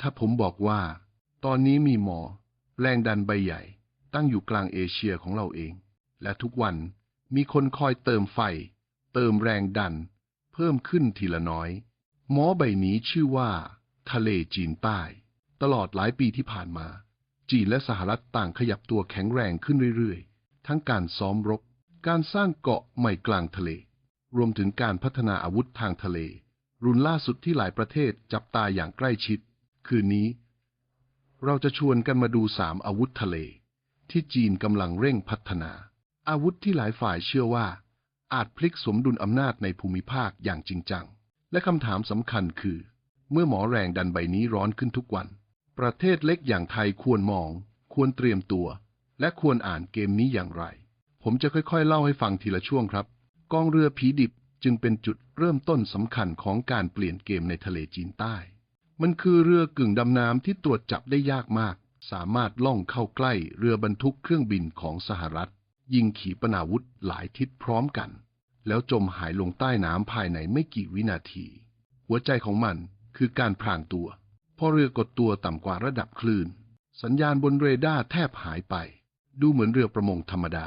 ถ้าผมบอกว่า ตอนนี้มีหมอ แรงดันใบใหญ่ ตั้งอยู่กลางเอเชียของเราเอง และทุกวันมีคนคอยเติมไฟ เติมแรงดัน เพิ่มขึ้นทีละน้อย หมอใบนี้ชื่อว่า ทะเลจีนใต้ ตลอดหลายปีที่ผ่านมา จีนและสหรัฐต่างขยับตัวแข็งแรงขึ้นเรื่อยๆ ทั้งการซ้อมรบ การสร้างเกาะใหม่กลางทะเล รวมถึงการพัฒนาอาวุธทางทะเล รุ่นล่าสุดที่หลายประเทศจับตาอย่างใกล้ชิด คืนนี้ เราจะชวนกันมาดูสามอาวุธทะเล ที่จีนกำลังเร่งพัฒนา อาวุธที่หลายฝ่ายเชื่อว่า อาจพลิกสมดุลอำนาจในภูมิภาคอย่างจริงจัง และคำถามสำคัญคือ เมื่อหมอแรงดันใบนี้ร้อนขึ้นทุกวัน ประเทศเล็กอย่างไทยควรมอง ควรเตรียมตัว และควรอ่านเกมนี้อย่างไร ผมจะค่อยๆ เล่าให้ฟังทีละช่วงครับ กองเรือผีดิบจึงเป็นจุดเริ่มต้นสำคัญของการเปลี่ยนเกมในทะเลจีนใต้ มันคือเรือกึ่งดำน้ำที่ตรวจจับได้ยากมาก สามารถล่องเข้าใกล้เรือบรรทุกเครื่องบินของสหรัฐ ยิงขีปนาวุธหลายทิศพร้อมกัน แล้วจมหายลงใต้น้ำภายในไม่กี่วินาที หัวใจของมันคือการพรางตัว พอเรือกดตัวต่ำกว่าระดับคลื่น สัญญาณบนเรดาร์แทบหายไป ดูเหมือนเรือประมงธรรมดา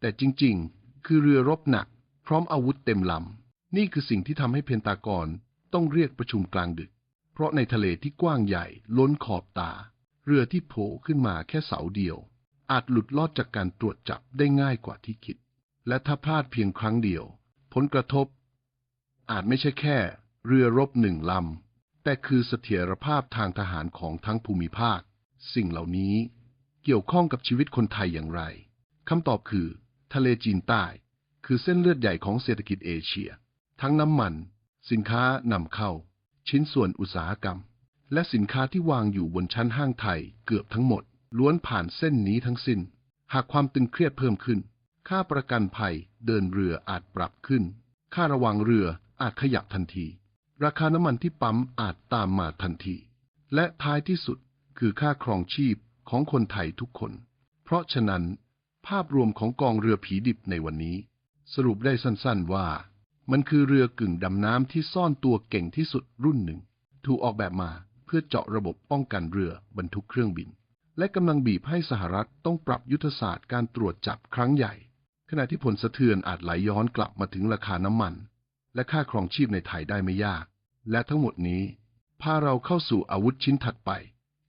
แต่จริงๆ คือเรือรบหนัก พร้อมอาวุธเต็มลำนี่คือสิ่งที่ทำให้เพนตากอนต้องเรียกประชุมกลางดึก เพราะในทะเลที่กว้างใหญ่ล้นขอบตา เรือที่โผล่ขึ้นมาแค่เสาเดียว อาจหลุดลอดจากการตรวจจับได้ง่ายกว่าที่คิด และถ้าพลาดเพียงครั้งเดียว ผลกระทบ อาจไม่ใช่แค่ เรือรบหนึ่งลำ แต่คือเสถียรภาพทางทหารของทั้งภูมิภาค สิ่งเหล่านี้เกี่ยวข้องกับชีวิตคนไทยอย่างไรคำตอบคือ ทะเลจีนใต้ คือเส้นเลือดใหญ่ของเศรษฐกิจเอเชีย ทั้งน้ำมัน สินค้านำเข้า ชิ้นส่วนอุตสาหกรรม และสินค้าที่วางอยู่บนชั้นห้างไทยเกือบทั้งหมด ล้วนผ่านเส้นนี้ทั้งสิ้น หากความตึงเครียดเพิ่มขึ้น ค่าประกันภัยเดินเรืออาจปรับขึ้น ค่าระวังเรืออาจขยับทันที ราคาน้ำมันที่ปั๊มอาจตามมาทันที และท้ายที่สุดคือค่าครองชีพของคนไทยทุกคน เพราะฉะนั้น ภาพรวมของกองเรือผีดิบในวันนี้ สรุปได้สั้นๆว่า มันคือเรือกึ่งดำน้ำที่ซ่อนตัวเก่งที่สุดรุ่นหนึ่ง ถูกออกแบบมาเพื่อเจาะระบบป้องกันเรือบรรทุกเครื่องบิน และกำลังบีบให้สหรัฐต้องปรับยุทธศาสตร์การตรวจจับครั้งใหญ่ ขณะที่ผลสะเทือนอาจไหลย้อนกลับมาถึงราคาน้ำมัน และค่าครองชีพในไทยได้ไม่ยาก และทั้งหมดนี้ พาเราเข้าสู่อาวุธชิ้นถัดไป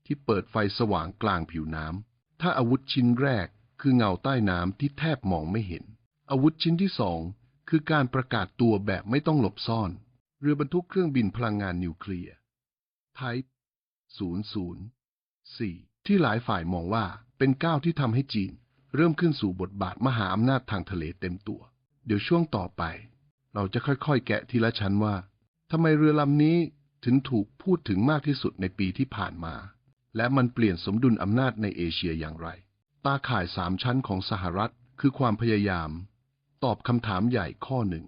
ที่เปิดไฟสว่างกลางผิวน้ำถ้าอาวุธชิ้นแรกคือเงาใต้น้ำที่แทบมองไม่เห็น อาวุธชิ้นที่สอง คือการประกาศตัวแบบไม่ต้องหลบซ่อน เรือบรรทุกเครื่องบินพลังงานนิวเคลียร์ Type 004 ที่หลายฝ่ายมองว่าเป็นก้าวที่ทำให้จีน เริ่มขึ้นสู่บทบาทมหาอำนาจทางทะเลเต็มตัว เดี๋ยวช่วงต่อไป เราจะค่อยๆ แกะทีละชั้นว่าทำไมเรือลำนี้ถึงถูกพูดถึงมากที่สุดในปีที่ผ่านมา และมันเปลี่ยนสมดุลอำนาจในเอเชียอย่างไร ตาข่ายสามชั้นของสหรัฐคือความพยายาม ตอบคำถามใหญ่ข้อหนึ่ง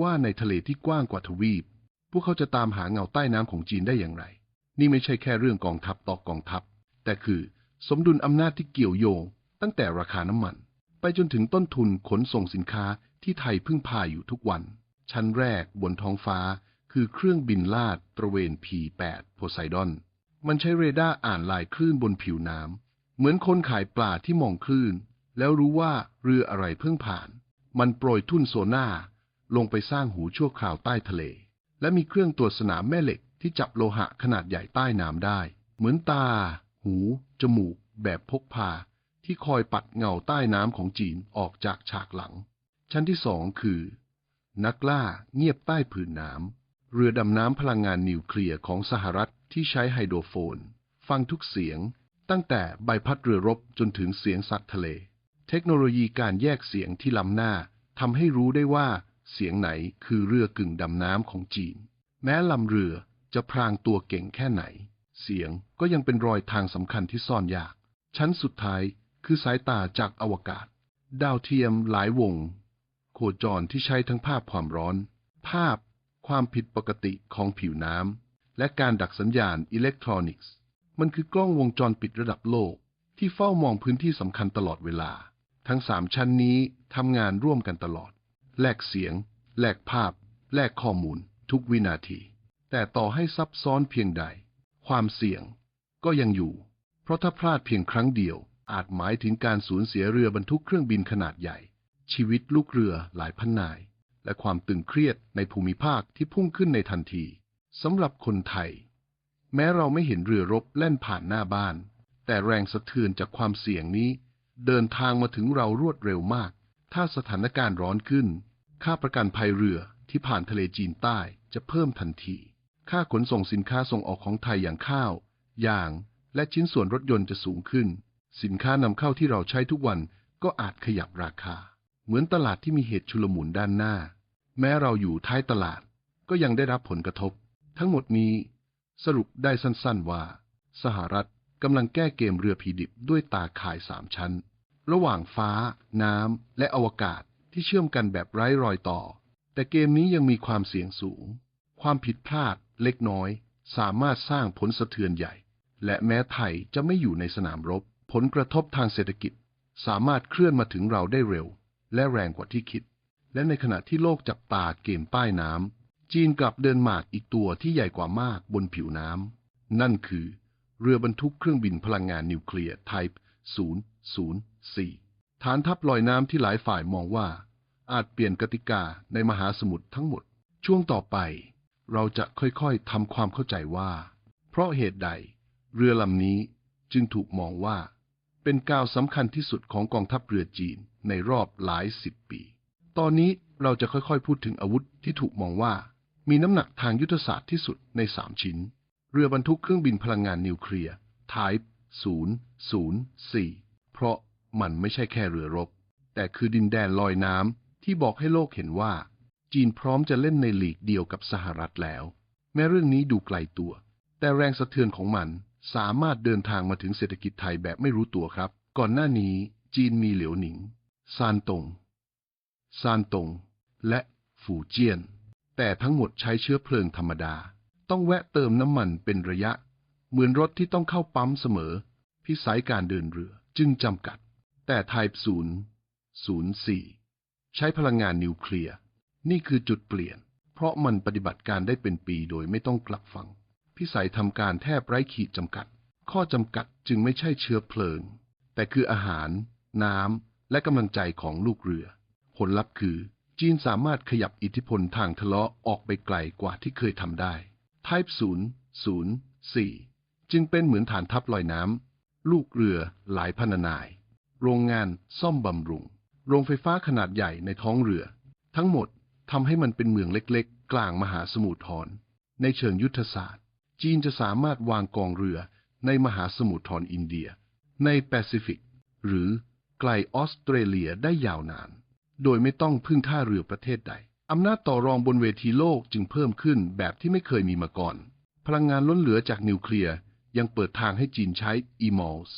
ว่าในทะเลที่กว้างกว่าทวีป พวกเขาจะตามหาเงาใต้น้ำของจีนได้อย่างไร นี่ไม่ใช่แค่เรื่องกองทัพต่อกองทัพ แต่คือสมดุลอำนาจที่เกี่ยวโยง ตั้งแต่ราคาน้ำมัน ไปจนถึงต้นทุนขนส่งสินค้าที่ไทยพึ่งพาอยู่ทุกวัน ชั้นแรกบนท้องฟ้า คือเครื่องบินลาดตระเวน P8 โพไซดอน มันใช้เรดาร์อ่านลายคลื่นบนผิวน้ำเหมือนคนขายปลาที่มองคลื่น แล้วรู้ว่าเรืออะไรเพิ่งผ่าน มันโปรยทุ่นโซน่าลงไปสร้างหูชั่วคราวใต้ทะเล และมีเครื่องตรวจสนามแม่เหล็กที่จับโลหะขนาดใหญ่ใต้น้ำได้ เหมือนตา หู จมูก แบบพกพา ที่คอยปัดเงาใต้น้ำของจีนออกจากฉากหลัง ชั้นที่สองคือ นักล่าเงียบใต้ผืนน้ำ เรือดำน้ำพลังงานนิวเคลียร์ของสหรัฐที่ใช้ไฮโดรโฟน ฟังทุกเสียง ตั้งแต่ใบพัดเรือรบจนถึงเสียงสัตว์ทะเล เทคโนโลยีการแยกเสียงที่ล้ำหน้าทำให้รู้ได้ว่าเสียงไหนคือเรือกึ่งดำน้ำของจีน แม้ลำเรือจะพรางตัวเก่งแค่ไหน เสียงก็ยังเป็นรอยทางสำคัญที่ซ่อนยาก ชั้นสุดท้ายคือสายตาจากอวกาศ ดาวเทียมหลายวง โคจรที่ใช้ทั้งภาพความร้อน ภาพ ความผิดปกติของผิวน้ำ และการดักสัญญาณอิเล็กทรอนิกส์ มันคือกล้องวงจรปิดระดับโลก ที่เฝ้ามองพื้นที่สำคัญตลอดเวลา ทั้งสามชั้นนี้ทำงานร่วมกันตลอด แลกเสียง แลกภาพ แลกข้อมูล ทุกวินาที แต่ต่อให้ซับซ้อนเพียงใด ความเสี่ยง ก็ยังอยู่ เพราะถ้าพลาดเพียงครั้งเดียว อาจหมายถึงการสูญเสียเรือบรรทุกเครื่องบินขนาดใหญ่ ชีวิตลูกเรือหลายพันนาย และความตึงเครียดในภูมิภาคที่พุ่งขึ้นในทันทีสำหรับคนไทย แม้เราไม่เห็นเรือรบแล่นผ่านหน้าบ้าน แต่แรงสะเทือนจากความเสี่ยงนี้ เดินทางมาถึงเรารวดเร็วมาก ถ้าสถานการณ์ร้อนขึ้น ค่าประกันภัยเรือที่ผ่านทะเลจีนใต้จะเพิ่มทันที ค่าขนส่งสินค้าส่งออกของไทยอย่างข้าว ยาง และชิ้นส่วนรถยนต์จะสูงขึ้น สินค้านำเข้าที่เราใช้ทุกวันก็อาจขยับราคา เหมือนตลาดที่มีเหตุชุลมุนด้านหน้า แม้เราอยู่ท้ายตลาด ก็ยังได้รับผลกระทบ ทั้งหมดนี้สรุปได้สั้นๆว่า สหรัฐกำลังแก้เกมเรือผีดิบด้วยตาข่ายสามชั้น ระหว่างฟ้า น้ำ และอวกาศที่เชื่อมกันแบบไร้รอยต่อ แต่เกมนี้ยังมีความเสี่ยงสูง ความผิดพลาดเล็กน้อย สามารถสร้างผลสะเทือนใหญ่ และแม้ไทยจะไม่อยู่ในสนามรบ ผลกระทบทางเศรษฐกิจ สามารถเคลื่อนมาถึงเราได้เร็ว และแรงกว่าที่คิด และในขณะที่โลกจับตาเกมป้ายน้ำจีนกลับเดินหมากอีกตัวที่ใหญ่กว่ามากบนผิวน้ำนั่นคือ เรือบรรทุกเครื่องบินพลังงานนิวเคลียร์ Type 0.4 ฐานทัพลอยน้ำที่หลายฝ่ายมองว่า อาจเปลี่ยนกติกาในมหาสมุทรทั้งหมด ช่วงต่อไป เราจะค่อยๆทำความเข้าใจว่า เพราะเหตุใด เรือลำนี้จึงถูกมองว่า เป็นก้าวสำคัญที่สุดของกองทัพเรือจีนในรอบหลายสิบปี ตอนนี้เราจะค่อยๆพูดถึงอาวุธที่ถูกมองว่า มีน้ำหนักทางยุทธศาสตร์ที่สุดในสามชิ้น เรือบรรทุกเครื่องบินพลังงานนิวเคลียร์ Type 004 เพราะมันไม่ใช่แค่เรือรบ แต่คือดินแดนลอยน้ำที่บอกให้โลกเห็นว่า จีนพร้อมจะเล่นในลีกเดียวกับสหรัฐแล้ว แม้เรื่องนี้ดูไกลตัว แต่แรงสะเทือนของมันสามารถเดินทางมาถึงเศรษฐกิจไทยแบบไม่รู้ตัวครับ ก่อนหน้านี้จีนมีเหลียวหนิง ซานตง ซานตง และฝูเจียน แต่ทั้งหมดใช้เชื้อเพลิงธรรมดา ต้องแวะเติมน้ำมันเป็นระยะ เหมือนรถที่ต้องเข้าปั๊มเสมอ พิสัยการเดินเรือ จึงจำกัด แต่ Type 0 04 ใช้พลังงานนิวเคลียร์ นี่คือจุดเปลี่ยน เพราะมันปฏิบัติการได้เป็นปีโดยไม่ต้องกลับฟัง พิสัยทำการแทบไร้ขีดจำกัด ข้อจำกัดจึงไม่ใช่เชื้อเพลิง แต่คืออาหาร น้ำ และกำลังใจของลูกเรือ ผลลัพธ์คือ จีนสามารถขยับอิทธิพลทางทะเลาะออกไปไกลกว่าที่เคยทำได้ Type 0 04 จึงเป็นเหมือนฐานทัพลอยน้ำ ลูกเรือหลายพันนาย โรงงานซ่อมบำรุง โรงไฟฟ้าขนาดใหญ่ในท้องเรือ ทั้งหมดทำให้มันเป็นเมืองเล็กๆ กลางมหาสมุทรทรในเชิงยุทธศาสตร์ จีนจะสามารถวางกองเรือในมหาสมุทรทรอินเดีย ในแปซิฟิก หรือไกลออสเตรเลียได้ยาวนาน โดยไม่ต้องพึ่งท่าเรือประเทศใดอำนาจต่อรองบนเวทีโลกจึงเพิ่มขึ้นแบบที่ไม่เคยมีมาก่อน พลังงานล้นเหลือจากนิวเคลียร์ ยังเปิดทางให้จีนใช้ EMOS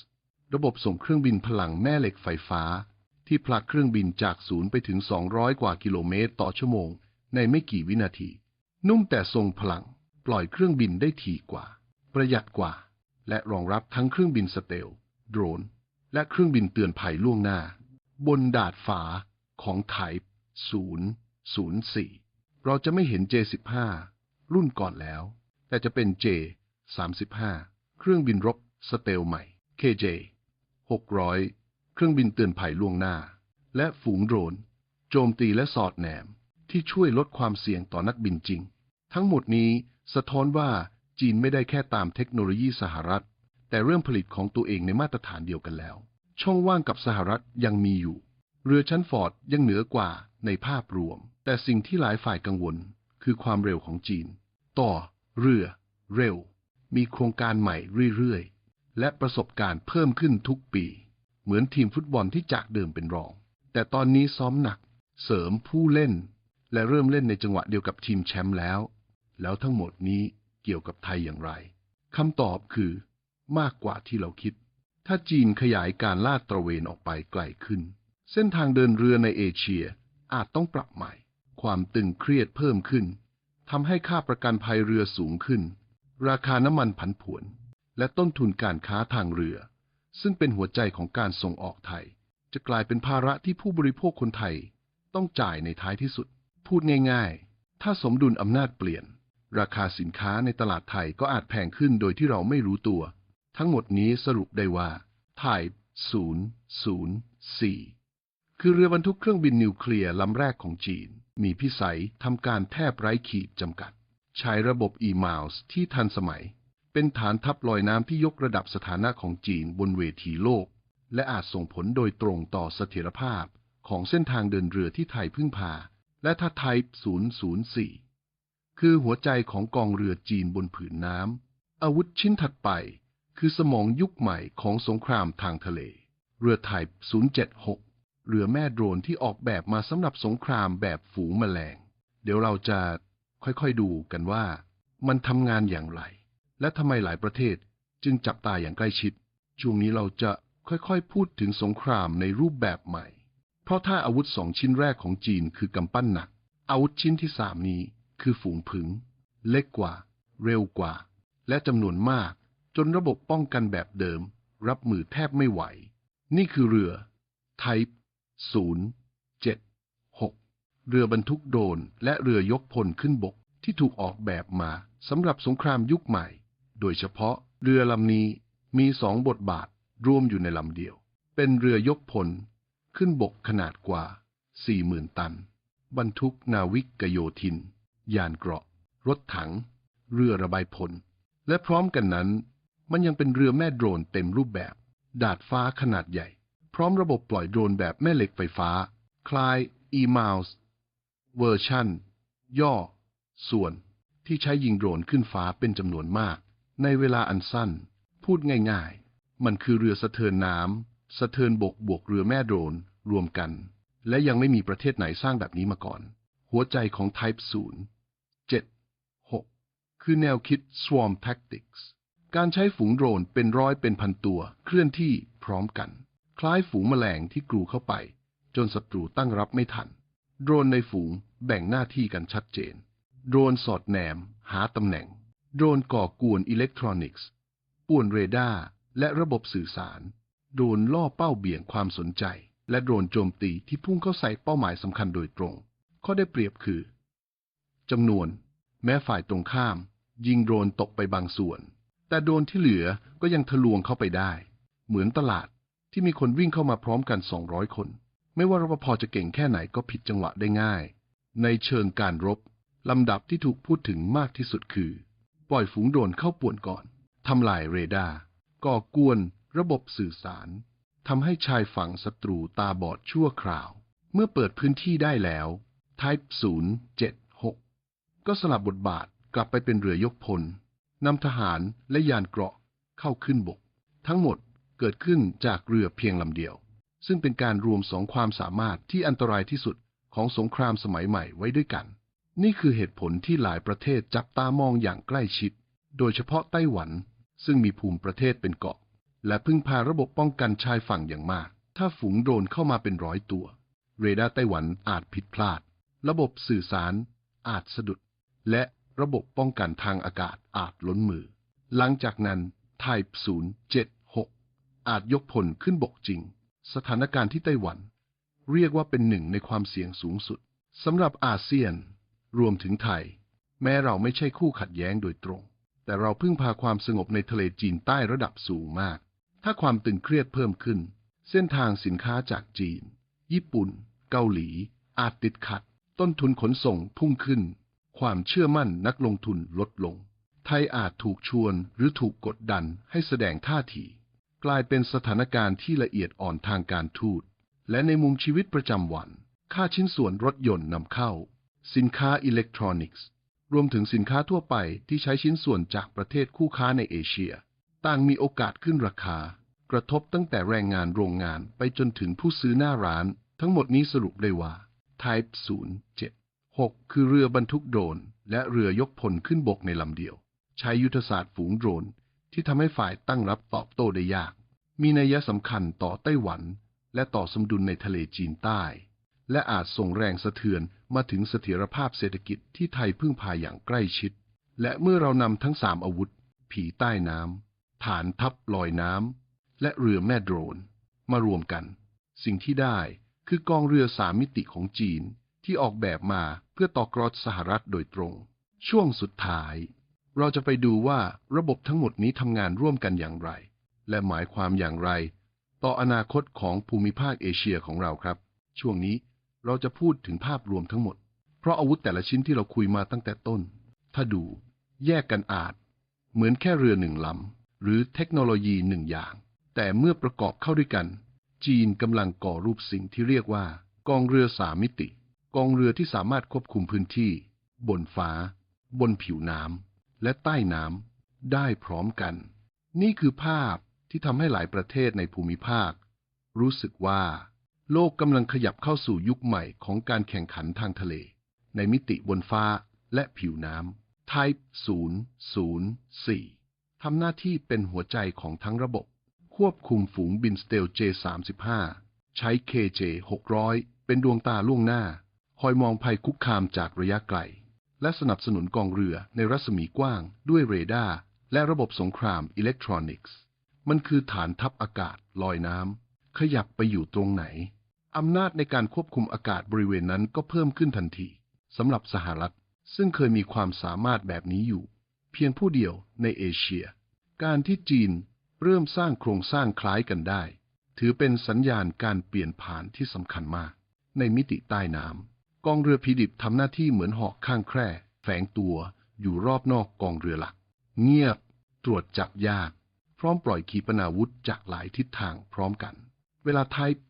ระบบส่งเครื่องบินพลังแม่เหล็กไฟฟ้า ที่ผลักเครื่องบินจากศูนย์ไปถึง 200 กว่ากิโลเมตรต่อชั่วโมง ในไม่กี่วินาที นุ่มแต่ทรงพลัง ปล่อยเครื่องบินได้ถี่กว่า ประหยัดกว่า และรองรับทั้งเครื่องบินสเตล โดรน และเครื่องบินเตือนภัยล่วงหน้า บนดาดฟ้าของ Type 004 เราจะไม่เห็น J15 รุ่นก่อนแล้ว แต่จะเป็น J35 เครื่องบินรบสเตลใหม่ KJ 600 เครื่องบินเตือนภัยล่วงหน้า และฝูงโดรน โจมตีและสอดแนม ที่ช่วยลดความเสี่ยงต่อนักบินจริง ทั้งหมดนี้สะท้อนว่าจีนไม่ได้แค่ตามเทคโนโลยีสหรัฐ แต่เริ่มผลิตของตัวเองในมาตรฐานเดียวกันแล้ว ช่องว่างกับสหรัฐยังมีอยู่ เรือชั้นฟอร์ดยังเหนือกว่าในภาพรวม แต่สิ่งที่หลายฝ่ายกังวล คือความเร็วของจีน ต่อ เรือ เร็ว มีโครงการใหม่เรื่อยๆ และประสบการณ์เพิ่มขึ้นทุกปี เหมือนทีมฟุตบอลที่จากเดิมเป็นรอง แต่ตอนนี้ซ้อมหนัก เสริมผู้เล่น และเริ่มเล่นในจังหวะเดียวกับทีมแชมป์แล้ว แล้วทั้งหมดนี้เกี่ยวกับไทยอย่างไรคำตอบคือ มากกว่าที่เราคิด ถ้าจีนขยายการลาดตระเวนออกไปไกลขึ้น เส้นทางเดินเรือในเอเชียอาจต้องปรับใหม่ ความตึงเครียดเพิ่มขึ้นทำให้ค่าประกันภัยเรือสูงขึ้น ราคาน้ำมันผันผวน และต้นทุนการค้าทางเรือ ซึ่งเป็นหัวใจของการส่งออกไทย จะกลายเป็นภาระที่ผู้บริโภคคนไทย ต้องจ่ายในท้ายที่สุด พูดง่าย ๆ ถ้าสมดุลอำนาจเปลี่ยน ราคาสินค้าในตลาดไทยก็อาจแพงขึ้นโดยที่เราไม่รู้ตัว ทั้งหมดนี้สรุปได้ว่า Type 004 คือเรือบรรทุกเครื่องบินนิวเคลียร์ลำแรกของจีน มีพิสัยทำการแทบไร้ขีดจำกัด ใช้ระบบ e-mails ที่ทันสมัย เป็นฐานทัพลอยน้ำที่ยกระดับสถานะของจีนบนเวทีโลก และอาจส่งผลโดยตรงต่อเสถียรภาพของเส้นทางเดินเรือที่ไทยพึ่งพา และถ้า Type 004 คือหัวใจของกองเรือจีนบนผืนน้ำอาวุธชิ้นถัดไป คือสมองยุคใหม่ของสงครามทางทะเล เรือ Type 076 เรือแม่โดรนที่ออกแบบมาสำหรับสงครามแบบฝูงแมลง เดี๋ยวเราจะ ค่อยๆดูกันว่ามันทำงานอย่างไร และทำไมหลายประเทศจึงจับตาอย่างใกล้ชิด ช่วงนี้เราจะค่อยๆ พูดถึงสงครามในรูปแบบใหม่ เพราะถ้าอาวุธสองชิ้นแรกของจีนคือกำปั้นหนัก อาวุธชิ้นที่สามนี้คือฝูงผึง เล็กกว่า เร็วกว่า และจำนวนมาก จนระบบป้องกันแบบเดิม รับมือแทบไม่ไหว นี่คือเรือ Type 0 เรือบรรทุกโดรนและเรือยกพลขึ้นบกที่ถูกออกแบบมาสำหรับสงครามยุคใหม่ โดยเฉพาะเรือลำนี้มีสองบทบาทรวมอยู่ในลำเดียว เป็นเรือยกพล ขึ้นบกขนาดกว่า 40,000 ตัน บรรทุกนาวิกโยธิน ยานเกราะ รถถัง เรือระบายพล และพร้อมกันนั้น มันยังเป็นเรือแม่โดรนเต็มรูปแบบ ดาดฟ้าขนาดใหญ่ พร้อมระบบปล่อยโดรนแบบแม่เหล็กไฟฟ้า คล้าย e-mouse เวอร์ชันย่อ ส่วนที่ใช้ยิงโดรนขึ้นฟ้าเป็นจำนวนมาก ในเวลาอันสั้น พูดง่ายๆ มันคือเรือสะเทินน้ำสะเทินบกบวกเรือแม่โดรนรวมกัน และยังไม่มีประเทศไหนสร้างแบบนี้มาก่อน หัวใจของ Type 0 7 6 คือแนวคิด Swarm Tactics การใช้ฝูงโดรนเป็นร้อยเป็นพันตัวเคลื่อนที่พร้อมกัน คล้ายฝูงแมลงที่กรูเข้าไป จนศัตรูตั้งรับไม่ทัน โดรนในฝูงแบ่งหน้าที่กันชัดเจน โดรนสอดแนม หาตำแหน่ง โดรนก่อกวนอิเล็กทรอนิกส์ ป่วนเรดาร์และระบบสื่อสาร โดรนล่อเป้าเบี่ยงความสนใจ และโดรนโจมตีที่พุ่งเข้าใส่เป้าหมายสำคัญโดยตรง ข้อได้เปรียบคือจำนวน แม้ฝ่ายตรงข้าม ยิงโดรนตกไปบางส่วน แต่โดรนที่เหลือก็ยังทะลวงเข้าไปได้ เหมือนตลาดที่มีคนวิ่งเข้ามาพร้อมกัน 200 คน ไม่ว่ารปภจะเก่งแค่ไหนก็ผิดจังหวะได้ง่าย ในเชิงการรบ ลำดับที่ถูกพูดถึงมากที่สุดคือ ปล่อยฝูงโดรนเข้าป่วนก่อน ทำลายเรดาร์ก่อกวน ระบบสื่อสารทำให้ชายฝั่งศัตรูตาบอดชั่วคราว เมื่อเปิดพื้นที่ได้แล้ว Type 076 ก็สลับบทบาทกลับไปเป็นเรือยกพลนำทหารและยานเกราะเข้าขึ้นบก ทั้งหมดเกิดขึ้นจากเรือเพียงลำเดียว ซึ่งเป็นการรวมสองความสามารถที่อันตรายที่สุดของสงครามสมัยใหม่ไว้ด้วยกัน นี่คือเหตุผลที่หลายประเทศจับตามองอย่างใกล้ชิด โดยเฉพาะไต้หวัน ซึ่งมีภูมิประเทศเป็นเกาะ และพึ่งพาระบบป้องกันชายฝั่งอย่างมาก ถ้าฝูงโดรนเข้ามาเป็นร้อยตัว เรดาร์ไต้หวันอาจผิดพลาด ระบบสื่อสาร อาจสะดุด และระบบป้องกันทางอากาศอาจล้นมือ หลังจากนั้น Type 076 อาจยกพลขึ้นบกจริง สถานการณ์ที่ไต้หวัน เรียกว่าเป็นหนึ่งในความเสี่ยงสูงสุดสำหรับอาเซียน รวมถึงไทย แม้เราไม่ใช่คู่ขัดแย้งโดยตรง แต่เราพึ่งพาความสงบในทะเลจีนใต้ระดับสูงมาก ถ้าความตึงเครียดเพิ่มขึ้น เส้นทางสินค้าจากจีน ญี่ปุ่น เกาหลี อาจติดขัด ต้นทุนขนส่งพุ่งขึ้น ความเชื่อมั่นนักลงทุนลดลง ไทยอาจถูกชวนหรือถูกกดดันให้แสดงท่าที กลายเป็นสถานการณ์ที่ละเอียดอ่อนทางการทูต และในมุมชีวิตประจำวัน ค่าชิ้นส่วนรถยนต์นำเข้า สินค้าอิเล็กทรอนิกส์ รวมถึงสินค้าทั่วไปที่ใช้ชิ้นส่วนจากประเทศคู่ค้าในเอเชีย ต่างมีโอกาสขึ้นราคา กระทบตั้งแต่แรงงานโรงงานไปจนถึงผู้ซื้อหน้าร้าน ทั้งหมดนี้สรุปได้ว่า Type 07 6 คือเรือบรรทุกโดรนและเรือยกพลขึ้นบกในลำเดียว ใช้ยุทธศาสตร์ฝูงโดรน ที่ทำให้ฝ่ายตั้งรับตอบโต้ได้ยาก มีนัยสำคัญต่อไต้หวัน และต่อสมดุลในทะเลจีนใต้ และอาจส่งแรงสะเทือนมาถึงเสถียรภาพเศรษฐกิจที่ไทยพึ่งพาอย่างใกล้ชิด และเมื่อเรานำทั้งสามอาวุธ ผีใต้น้ำฐานทัพลอยน้ำและเรือแม่โดรน มารวมกัน สิ่งที่ได้คือกองเรือสามมิติของจีนที่ออกแบบมาเพื่อต่อกรอดสหรัฐโดยตรง ช่วงสุดท้าย เราจะไปดูว่าระบบทั้งหมดนี้ทำงานร่วมกันอย่างไร และหมายความอย่างไร ต่ออนาคตของภูมิภาคเอเชียของเราครับ ช่วงนี้เราจะพูดถึงภาพรวมทั้งหมด เพราะอาวุธแต่ละชิ้นที่เราคุยมาตั้งแต่ต้น ถ้าดูแยกกันอาจ เหมือนแค่เรือหนึ่งลำหรือเทคโนโลยีหนึ่งอย่าง แต่เมื่อประกอบเข้าด้วยกัน จีนกำลังก่อรูปสิ่งที่เรียกว่า กองเรือสามมิติ กองเรือที่สามารถควบคุมพื้นที่ บนฟ้า บนผิวน้ำ และใต้น้ำได้พร้อมกัน นี่คือภาพที่ทำให้หลายประเทศในภูมิภาค รู้สึกว่า โลกกำลังขยับเข้าสู่ยุคใหม่ของการแข่งขันทางทะเล ในมิติบนฟ้าและผิวน้ำ Type 004 ทำหน้าที่เป็นหัวใจของทั้งระบบ ควบคุมฝูงบินสเตล J35 ใช้ KJ 600 เป็นดวงตาล่วงหน้า คอยมองภัยคุกคามจากระยะไกล และสนับสนุนกองเรือในรัศมีกว้าง ด้วยเรดาร์และระบบสงครามอิเล็กทรอนิกส์ มันคือฐานทัพอากาศลอยน้ำขยับไปอยู่ตรงไหน อำนาจในการควบคุมอากาศบริเวณนั้นก็เพิ่มขึ้นทันทีสำหรับสหรัฐ ซึ่งเคยมีความสามารถแบบนี้อยู่ เพียงผู้เดียวในเอเชีย การที่จีนเริ่มสร้างโครงสร้างคล้ายกันได้ ถือเป็นสัญญาณการเปลี่ยนผ่านที่สำคัญมาก ในมิติใต้น้ำ กองเรือผีดิบทำหน้าที่เหมือนหอกข้างแคร่ แฝงตัวอยู่รอบนอกกองเรือหลัก เงียบ ตรวจจับยาก พร้อมปล่อยขีปนาวุธจากหลายทิศทางพร้อมกัน เวลา Type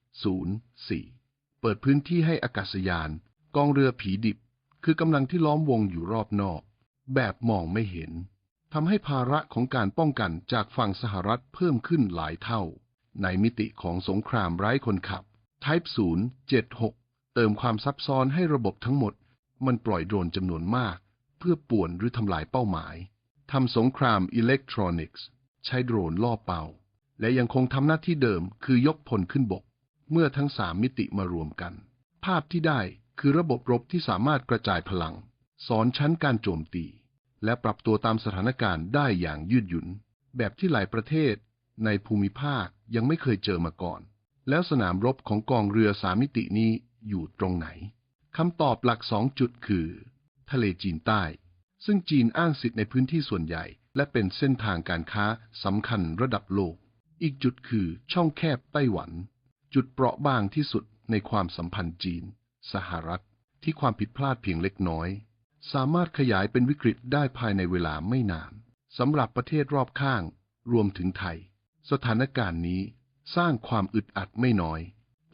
004 เปิดพื้นที่ให้อากาศยาน กองเรือผีดิบ คือกำลังที่ล้อมวงอยู่รอบนอก แบบมองไม่เห็นทำให้ภาระของการป้องกันจากฝั่งสหรัฐเพิ่มขึ้นหลายเท่า ในมิติของสงครามไร้คนขับ Type 076 เติมความซับซ้อนให้ระบบทั้งหมด มันปล่อยโดรนจำนวนมาก เพื่อป่วนหรือทำลายเป้าหมายทำสงครามอิเล็กทรอนิกส์ ใช้โดรนล่อเป้าและยังคงทำหน้าที่เดิมคือยกพลขึ้นบก เมื่อทั้งสามมิติมารวมกัน ภาพที่ได้คือระบบรบที่สามารถกระจายพลัง สอนชั้นการโจมตี และปรับตัวตามสถานการณ์ได้อย่างยืดหยุ่น แบบที่หลายประเทศ ในภูมิภาคยังไม่เคยเจอมาก่อน แล้วสนามรบของกองเรือสามมิตินี้ อยู่ตรงไหนคำตอบหลักสองจุดคือ ทะเลจีนใต้ ซึ่งจีนอ้างสิทธิ์ในพื้นที่ส่วนใหญ่ และเป็นเส้นทางการค้าสำคัญระดับโลก อีกจุดคือช่องแคบไต้หวัน จุดเปราะบางที่สุดในความสัมพันธ์จีน สหรัฐ ที่ความผิดพลาดเพียงเล็กน้อย สามารถขยายเป็นวิกฤตได้ภายในเวลาไม่นานสำหรับประเทศรอบข้าง รวมถึงไทย สถานการณ์นี้สร้างความอึดอัดไม่น้อย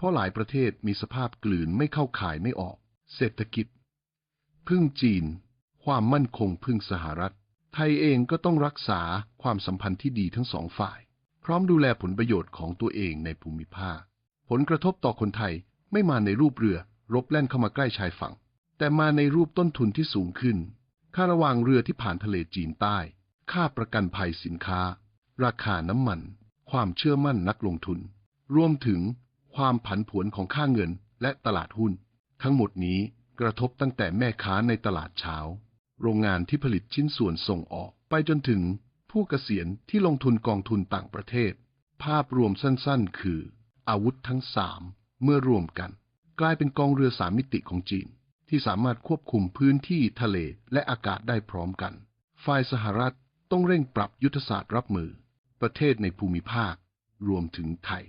เพราะหลายประเทศมีสภาพกลืนไม่เข้าข่ายไม่ออก เศรษฐกิจ พึ่งจีน ความมั่นคงพึ่งสหรัฐ ไทยเองก็ต้องรักษาความสัมพันธ์ที่ดีทั้งสองฝ่าย พร้อมดูแลผลประโยชน์ของตัวเองในภูมิภาค ผลกระทบต่อคนไทยไม่มาในรูปเรือ รบแล่นเข้ามาใกล้ชายฝั่ง แต่มาในรูปต้นทุนที่สูงขึ้น ค่าระวางเรือที่ผ่านทะเลจีนใต้ ค่าประกันภัยสินค้า ราคาน้ำมัน ความเชื่อมั่นนักลงทุน รวมถึง ความผันผวนของค่าเงินและตลาดหุ้น ทั้งหมดนี้กระทบตั้งแต่แม่ค้าในตลาดเช้า โรงงานที่ผลิตชิ้นส่วนส่งออก ไปจนถึงผู้เกษียณที่ลงทุนกองทุนต่างประเทศ ภาพรวมสั้นๆ คือ อาวุธทั้งสามเมื่อรวมกัน กลายเป็นกองเรือสามมิติของจีน ที่สามารถควบคุมพื้นที่ทะเลและอากาศได้พร้อมกัน ฝ่ายสหรัฐต้องเร่งปรับยุทธศาสตร์รับมือ ประเทศในภูมิภาค รวมถึงไทย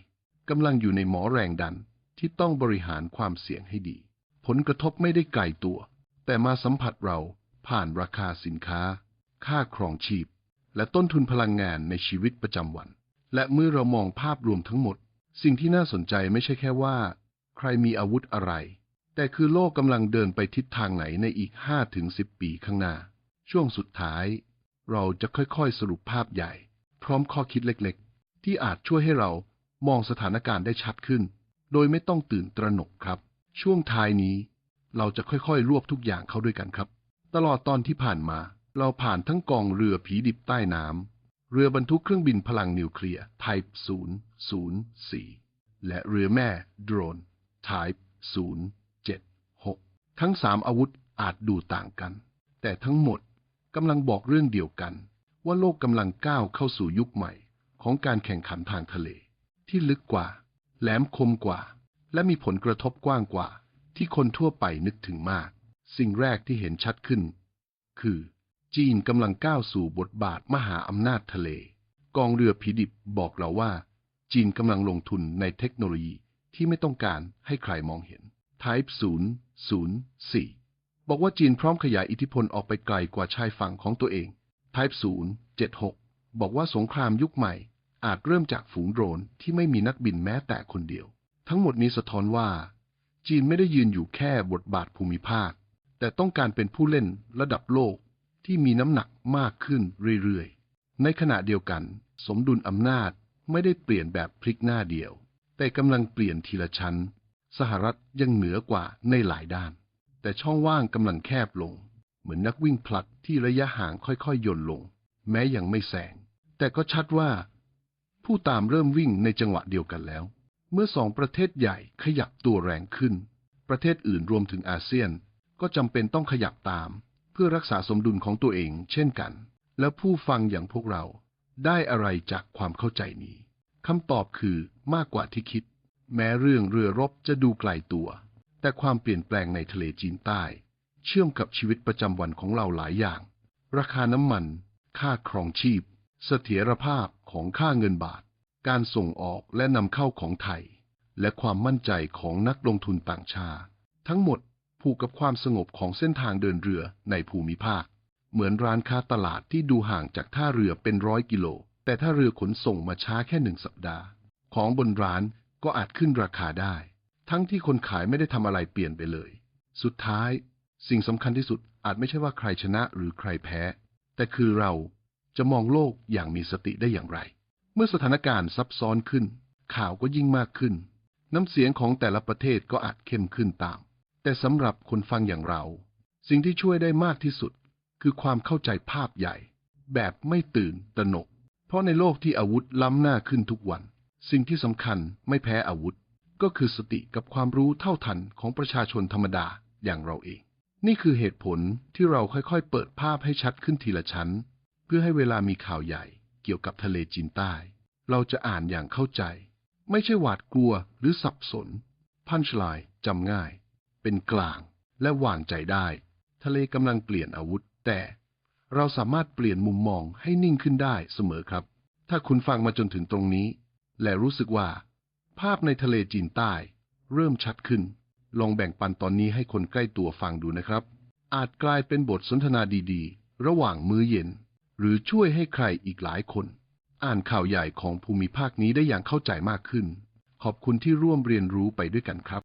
กำลังอยู่ในหมอแรงดันที่ต้องบริหารความเสี่ยงให้ดี ผลกระทบไม่ได้ไกลตัว แต่มาสัมผัสเราผ่านราคาสินค้า ค่าครองชีพ และต้นทุนพลังงานในชีวิตประจำวัน และเมื่อเรามองภาพรวมทั้งหมด สิ่งที่น่าสนใจไม่ใช่แค่ว่า ใครมีอาวุธอะไร แต่คือโลกกำลังเดินไปทิศทางไหนในอีก 5-10 ปีข้างหน้า ช่วงสุดท้าย เราจะค่อยๆสรุปภาพใหญ่ พร้อมข้อคิดเล็กๆ ที่อาจช่วยให้เรา มองสถานการณ์ได้ชัดขึ้น โดยไม่ต้องตื่นตระหนกครับ ช่วงท้ายนี้ เราจะค่อยๆ รวบทุกอย่างเข้าด้วยกันครับ ตลอดตอนที่ผ่านมา เราผ่านทั้งกองเรือผีดิบใต้น้ำเรือบรรทุกเครื่องบินพลังนิวเคลียร์ Type 004 และเรือแม่โดรน Type 076 ทั้งสามอาวุธอาจดูต่างกัน แต่ทั้งหมดกำลังบอกเรื่องเดียวกัน ว่าโลกกำลังก้าวเข้าสู่ยุคใหม่ของการแข่งขันทางทะเล ที่ลึกกว่า แหลมคมกว่า และมีผลกระทบกว้างกว่า ที่คนทั่วไปนึกถึงมาก สิ่งแรกที่เห็นชัดขึ้น คือ จีนกำลังก้าวสู่บทบาทมหาอำนาจทะเล กองเรือผีดิบบอกเราว่า จีนกำลังลงทุนในเทคโนโลยีที่ไม่ต้องการให้ใครมองเห็น Type 004 บอกว่าจีนพร้อมขยายอิทธิพลออกไปไกลกว่าชายฝั่งของตัวเอง Type 076 บอกว่าสงครามยุคใหม่ อาจเริ่มจากฝูงโดรนที่ไม่มีนักบินแม้แต่คนเดียว ทั้งหมดนี้สะท้อนว่า จีนไม่ได้ยืนอยู่แค่บทบาทภูมิภาค แต่ต้องการเป็นผู้เล่นระดับโลกที่มีน้ำหนักมากขึ้นเรื่อยๆ ในขณะเดียวกัน สมดุลอำนาจไม่ได้เปลี่ยนแบบพลิกหน้าเดียว แต่กำลังเปลี่ยนทีละชั้น สหรัฐยังเหนือกว่าในหลายด้าน แต่ช่องว่างกำลังแคบลง เหมือนนักวิ่งผลัดที่ระยะห่างค่อยๆย่นลง แม้ยังไม่แซงแต่ก็ชัดว่า ผู้ตามเริ่มวิ่งในจังหวะเดียวกันแล้ว เมื่อสองประเทศใหญ่ขยับตัวแรงขึ้น ประเทศอื่นรวมถึงอาเซียน ก็จำเป็นต้องขยับตาม เพื่อรักษาสมดุลของตัวเองเช่นกัน แล้วผู้ฟังอย่างพวกเราได้อะไรจากความเข้าใจนี้คำตอบคือมากกว่าที่คิด แม้เรื่องเรือรบจะดูไกลตัว แต่ความเปลี่ยนแปลงในทะเลจีนใต้ เชื่อมกับชีวิตประจำวันของเราหลายอย่าง ราคาน้ำมัน ค่าครองชีพ เสถียรภาพของค่าเงินบาท การส่งออกและนำเข้าของไทย และความมั่นใจของนักลงทุนต่างชาติ ทั้งหมดผูกกับความสงบของเส้นทางเดินเรือในภูมิภาค เหมือนร้านค้าตลาดที่ดูห่างจากท่าเรือเป็นร้อยกิโล แต่ถ้าเรือขนส่งมาช้าแค่หนึ่งสัปดาห์ ของบนร้านก็อาจขึ้นราคาได้ ทั้งที่คนขายไม่ได้ทำอะไรเปลี่ยนไปเลย สุดท้าย สิ่งสำคัญที่สุดอาจไม่ใช่ว่าใครชนะหรือใครแพ้ แต่คือเรา จะมองโลกอย่างมีสติได้อย่างไร เมื่อสถานการณ์ซับซ้อนขึ้น ข่าวก็ยิ่งมากขึ้น น้ำเสียงของแต่ละประเทศก็อาจเข้มขึ้นตาม แต่สำหรับคนฟังอย่างเรา สิ่งที่ช่วยได้มากที่สุด คือความเข้าใจภาพใหญ่ แบบไม่ตื่นตระหนก เพราะในโลกที่อาวุธล้ำหน้าขึ้นทุกวัน สิ่งที่สำคัญไม่แพ้อาวุธ ก็คือสติกับความรู้เท่าทันของประชาชนธรรมดาอย่างเราเอง นี่คือเหตุผลที่เราค่อยๆ เปิดภาพให้ชัดขึ้นทีละชั้น พื่อให้เวลามีข่าวใหญ่เกี่ยวกับทะเลจีนใต้ เราจะอ่านอย่างเข้าใจ ไม่ใช่หวาดกลัวหรือสับสน พันชลายจำง่าย เป็นกลางและวางใจได้ ทะเลกำลังเปลี่ยนอาวุธ แต่เราสามารถเปลี่ยนมุมมองให้นิ่งขึ้นได้เสมอครับ ถ้าคุณฟังมาจนถึงตรงนี้ และรู้สึกว่า ภาพในทะเลจีนใต้ เริ่มชัดขึ้น ลองแบ่งปันตอนนี้ให้คนใกล้ตัวฟังดูนะครับ อาจกลายเป็นบทสนทนาดีๆ ระหว่างมื้อเย็น หรือช่วยให้ใครอีกหลายคน อ่านข่าวใหญ่ของภูมิภาคนี้ได้อย่างเข้าใจมากขึ้น ขอบคุณที่ร่วมเรียนรู้ไปด้วยกันครับ